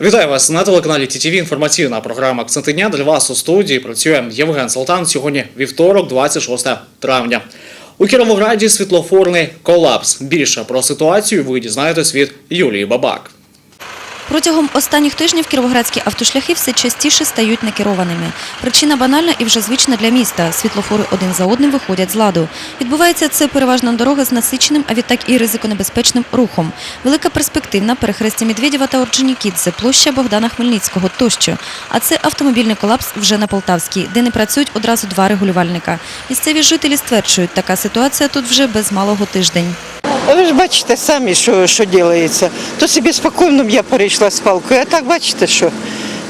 Вітаю вас на телеканалі ТІТІВІ. Інформаційна програма «Акценти дня» для вас у студії працює Євген Салтан. Сьогодні вівторок, 26 травня. У Кіровограді світлофорний колапс. Більше про ситуацію ви дізнаєтесь від Юлії Бабак. Протягом останніх тижнів кіровоградські автошляхи все частіше стають некерованими. Причина банальна і вже звична для міста. Світлофори один за одним виходять з ладу. Відбувається це переважно на дорогах з насиченим, а відтак і ризиконебезпечним рухом. Велика перспективна перехрестя Медведєва та Орджонікідзе, площа Богдана Хмельницького тощо. А це автомобільний колапс вже на Полтавській, де не працюють одразу два регулювальника. Місцеві жителі стверджують, така ситуація тут вже без малого тиждень. Ви ж бачите самі, що, що ділається. То собі спокійно б я перейшла з палкою, а так бачите, що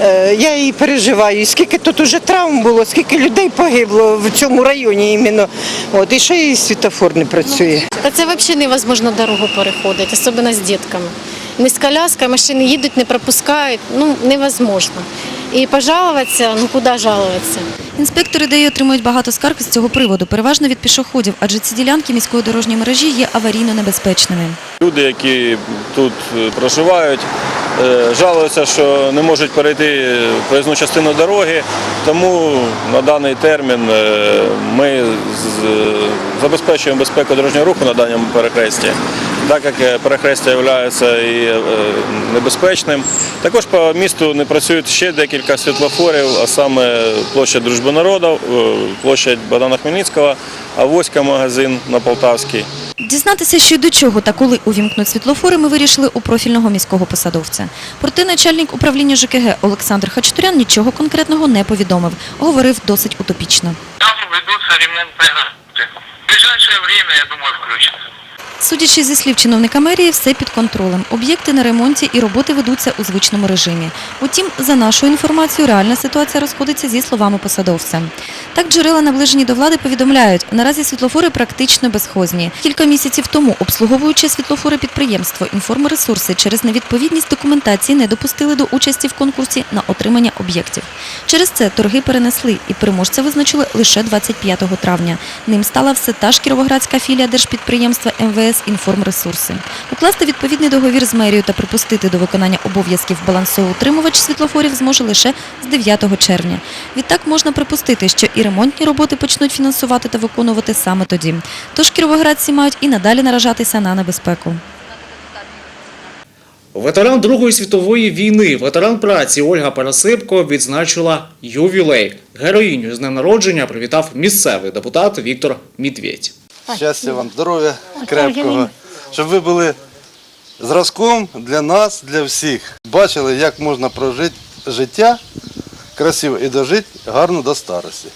е, я її переживаю. І скільки тут уже травм було, скільки людей погибло в цьому районі іменно. От, і ще і світофор не працює. Та це взагалі невозможно дорогу переходити, особливо з дітками. Ми з коляскою, машини їдуть, не пропускають, ну невозможно. І пожалуватися, ну куди жалуватися? Інспектори ДАІ отримують багато скарг з цього приводу, переважно від пішоходів, адже ці ділянки міської дорожньої мережі є аварійно небезпечними. Люди, які тут е, проживають, е, жалуються, що не можуть перейти проїзну частину дороги, тому на даний термін е, ми забезпечуємо безпеку дорожнього руху на даному перехресті. Так як е, перехрестя є і е, небезпечним. Також по місту не працюють ще декілька світлофорів, а саме площа Дружби народу, е, площадь Богдана Хмельницького, Авоська магазин на Полтавській. Дізнатися, що й до чого та коли увімкнуть світлофори, ми вирішили у профільного міського посадовця. Проте начальник управління ЖКГ Олександр Хачатурян нічого конкретного не повідомив. Говорив досить утопічно. Там ведутся ремонтные работы. В ближайшее время, я думаю, включится. Судячи зі слів чиновника мерії, все під контролем. Об'єкти на ремонті і роботи ведуться у звичному режимі. Утім, за нашою інформацією, реальна ситуація розходиться зі словами посадовця. Так джерела, наближені до влади, повідомляють, наразі світлофори практично безхозні. Кілька місяців тому обслуговуючи світлофори підприємство «Інформресурси» через невідповідність документації не допустили до участі в конкурсі на отримання об'єктів. Через це торги перенесли і переможця визначили лише 25 травня. Ним стала все та ж кіровоградська філія держпідприємства МВС «Інформресурси». Укласти відповідний договір з мерією та припустити до виконання обов'язків балансоутримувач світлофорів зможе лише з 9 червня. Відтак можна припустити, що і ремонтні роботи почнуть фінансувати та виконувати саме тоді. Тож кіровоградці мають і надалі наражатися на небезпеку. Ветеран Другої світової війни, ветеран праці Ольга Пересипко відзначила ювілей. Героїню з днем народження привітав місцевий депутат Віктор Мідведь. Щастя вам, здоров'я крепкого, щоб ви були зразком для нас, для всіх. Бачили, як можна прожити життя красиво і дожити гарно до старості.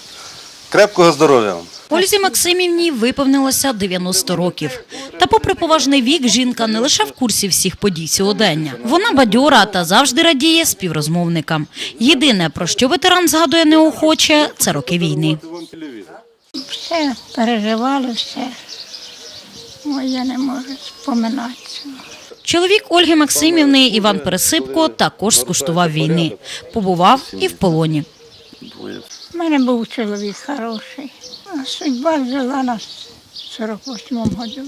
Крепкого здоров'я вам! Ользі Максимівні виповнилося 90 років. Та попри поважний вік, жінка не лише в курсі всіх подій сьогодення. Вона бадьора та завжди радіє співрозмовникам. Єдине, про що ветеран згадує неохоче, це роки війни. Все переживали, все. Ой, я не можу споминатися. Чоловік Ольги Максимівни Іван Пересипко також скуштував війни. Побував і в полоні. У мене був чоловік хороший, а судьба взяла нас в 48-му году.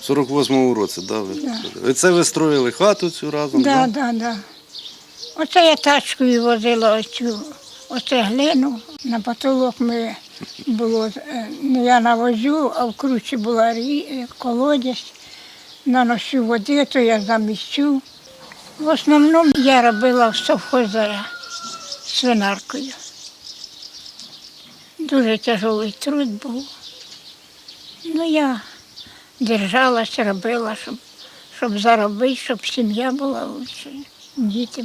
В 48-му році, да, ви? ви це ви строїли хату цю разом? Да, да, да. Оце я тачкою возила оцю, оце глину. На потолок ми було, е, ну я навозю, а в кручі була е, колодязь. Наношу води, то я заміщу. В основному я робила в совхозаря свинаркою. Дуже тяжкий труд був. Ну, я держалась, робила, щоб, щоб заробити, щоб сім'я була лучше, діти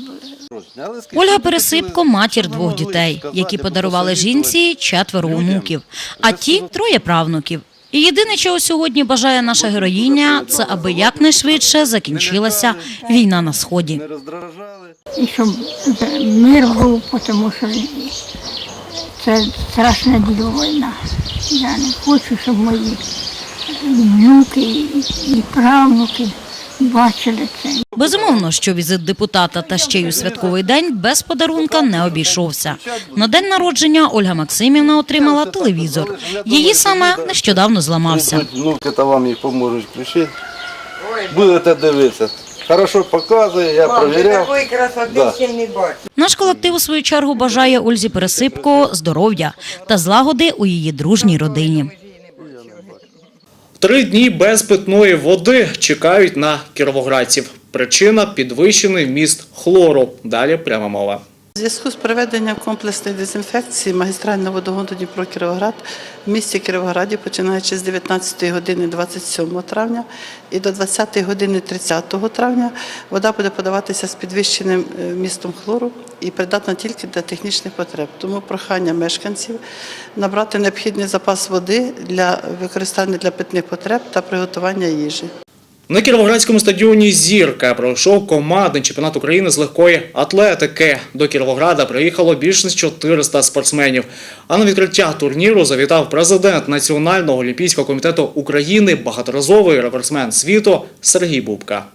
Ольга Пересипко матір двох дітей, які подарували жінці четверо онуків, а ті троє правнуків. І єдине, чого сьогодні бажає наша героїня, це аби якнайшвидше закінчилася війна на сході. Роздражали? І щоб мир був, тому що це страшне діло війна. Я не хочу, щоб мої внуки і правнуки бачили це. Безумовно, що візит депутата та ще й у святковий день без подарунка не обійшовся. На день народження Ольга Максимівна отримала телевізор. Її саме нещодавно зламався. Внуки та вам їх поможуть включити. Будете дивитися. хорошо показує, я перевіряв. красоти Да. ще не бачу. Наш колектив у свою чергу бажає Ользі Пересипко здоров'я та злагоди у її дружній родині. Три дні без питної води чекають на кіровоградців. Причина підвищений вміст хлору. Далі пряма мова. У зв'язку з проведенням комплексної дезінфекції магістрального водогону Дніпро Кіровоград в місті Кіровограді, починаючи з 19 години 27 травня і до 20 години 30 травня, вода буде подаватися з підвищеним е, вмістом хлору і придатна тільки для технічних потреб. Тому прохання мешканців набрати необхідний запас води для використання для питних потреб та приготування їжі. На Кіровоградському стадіоні Зірка пройшов командний чемпіонат України з легкої атлетики. До Кіровограда приїхало більше ніж 400 спортсменів. А на відкриття турніру завітав президент Національного олімпійського комітету України, багаторазовий рекордсмен світу Сергій Бубка.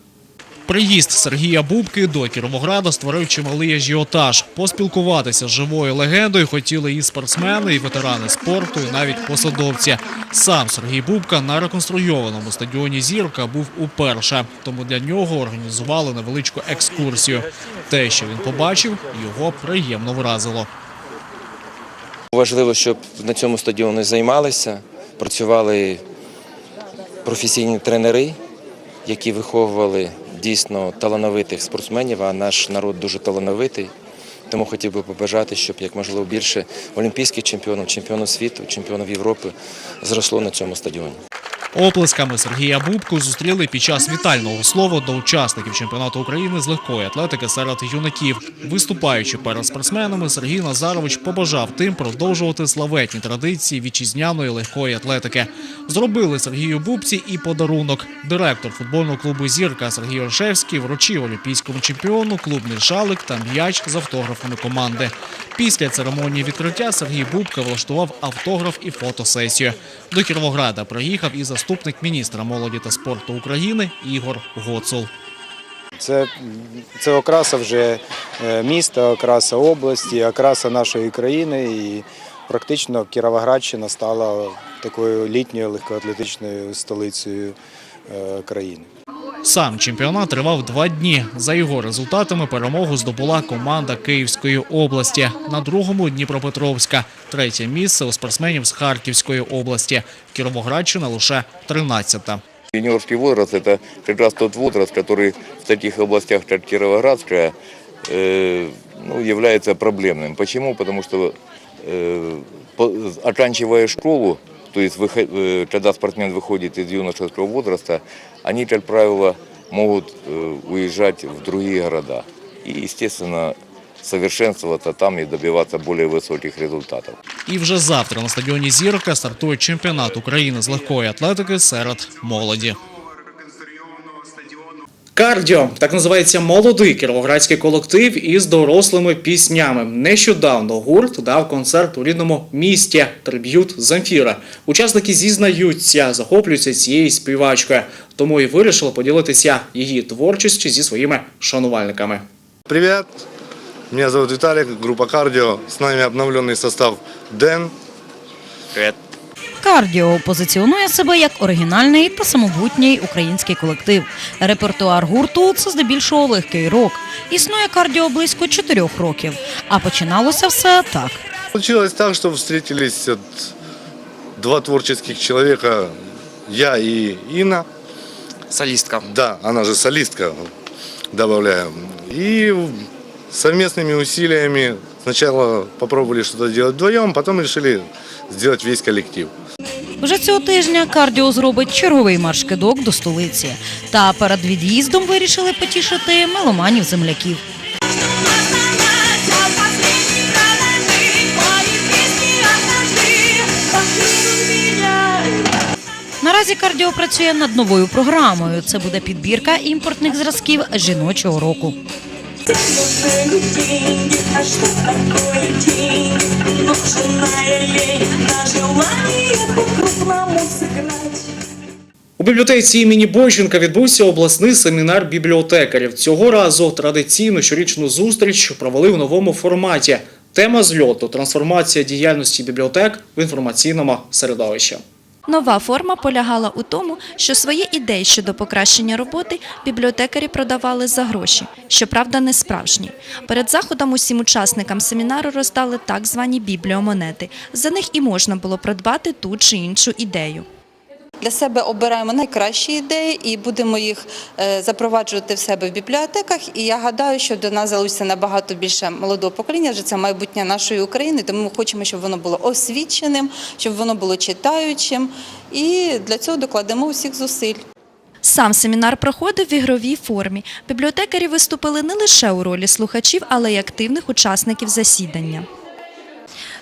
Приїзд Сергія Бубки до Кіровограда створив чималий ажіотаж. Поспілкуватися з живою легендою хотіли і спортсмени, і ветерани спорту, і навіть посадовці. Сам Сергій Бубка на реконструйованому стадіоні Зірка був уперше, тому для нього організували невеличку екскурсію. Те, що він побачив, його приємно вразило. Важливо, щоб на цьому стадіоні займалися, працювали професійні тренери, які виховували дійсно талановитих спортсменів, а наш народ дуже талановитий. Тому хотів би побажати, щоб як можливо більше олімпійських чемпіонів, чемпіонів світу, чемпіонів Європи зросло на цьому стадіоні. Оплесками Сергія Бубку зустріли під час вітального слова до учасників чемпіонату України з легкої атлетики серед юнаків. Виступаючи перед спортсменами, Сергій Назарович побажав тим продовжувати славетні традиції вітчизняної легкої атлетики. Зробили Сергію Бубці і подарунок. Директор футбольного клубу Зірка Сергій Оршевський вручив олімпійському чемпіону клубний шалик та м'яч з автографами команди. Після церемонії відкриття Сергій Бубка влаштував автограф і фотосесію. До Кіровограда приїхав і заступник міністра молоді та спорту України Ігор Гоцул. Це, це окраса вже е, міста, окраса області, окраса нашої країни. І практично Кіровоградщина стала такою літньою легкоатлетичною столицею е, країни. Сам чемпіонат тривав два дні. За його результатами перемогу здобула команда Київської області. На другому Дніпропетровська. Третє місце у спортсменів з Харківської області. Кіровоградщина лише 13-та. Юниорский возраст – это как раз тот возраст, который в таких областях, как Кировоградская, э, ну, является проблемным. Почему? Потому что э, по- оканчивая школу, то есть выход- э, когда спортсмен выходит из юношеского возраста, они, как правило, могут э, уезжать в другие города. И, естественно, совершенствоваться там и добиваться более высоких результатов. І вже завтра на стадіоні Зірка стартує чемпіонат України з легкої атлетики серед молоді. Кардіо так називається молодий кіровоградський колектив із дорослими піснями. Нещодавно гурт дав концерт у рідному місті триб'ют Замфіра. Учасники зізнаються, захоплюються цією співачкою, тому і вирішили поділитися її творчістю зі своїми шанувальниками. Привет, меня зовут Виталик, группа «Кардио». С нами обновленный состав Дэн. Кардіо позиціонує себе як оригінальний та самобутній український колектив. Репертуар гурту це здебільшого легкий рок. Існує кардіо близько чотирьох років. А починалося все так. Получилось так, что встретились вот два творческих человека, я и Инна. Солістка. Да, она же солистка, добавляем. И совместными усилиями сначала попробовали что-то делать вдвоем, потом решили сделать весь коллектив. Вже цього тижня кардіо зробить черговий марш-кидок до столиці. Та перед від'їздом вирішили потішити меломанів земляків. Наразі кардіо працює над новою програмою. Це буде підбірка імпортних зразків жіночого року. У бібліотеці імені Бойченка відбувся обласний семінар бібліотекарів. Цього разу традиційну щорічну зустріч провели в новому форматі. Тема зльоту трансформація діяльності бібліотек в інформаційному середовищі. Нова форма полягала у тому, що свої ідеї щодо покращення роботи бібліотекарі продавали за гроші, щоправда, не справжні. Перед заходом усім учасникам семінару роздали так звані бібліомонети. За них і можна було придбати ту чи іншу ідею. Для себе обираємо найкращі ідеї і будемо їх е, запроваджувати в себе в бібліотеках. І я гадаю, що до нас залучиться набагато більше молодого покоління, адже це майбутнє нашої України. Тому ми хочемо, щоб воно було освіченим, щоб воно було читаючим. І для цього докладемо усіх зусиль. Сам семінар проходив в ігровій формі. Бібліотекарі виступили не лише у ролі слухачів, але й активних учасників засідання.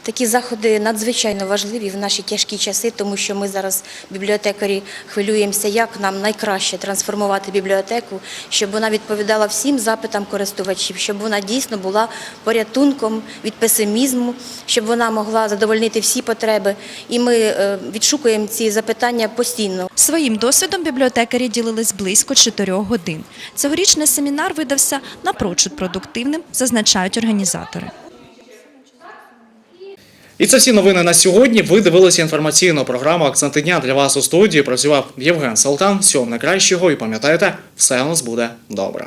Такі заходи надзвичайно важливі в наші тяжкі часи, тому що ми зараз, бібліотекарі, хвилюємося, як нам найкраще трансформувати бібліотеку, щоб вона відповідала всім запитам користувачів, щоб вона дійсно була порятунком від песимізму, щоб вона могла задовольнити всі потреби. І ми е, відшукуємо ці запитання постійно. Своїм досвідом бібліотекарі ділились близько чотирьох годин. Цьогорічний семінар видався напрочуд продуктивним, зазначають організатори. І це всі новини на сьогодні. Ви дивилися інформаційну програму Акценти дня для вас у студії. Працював Євген Салтан. Всього найкращого і пам'ятайте, все у нас буде добре.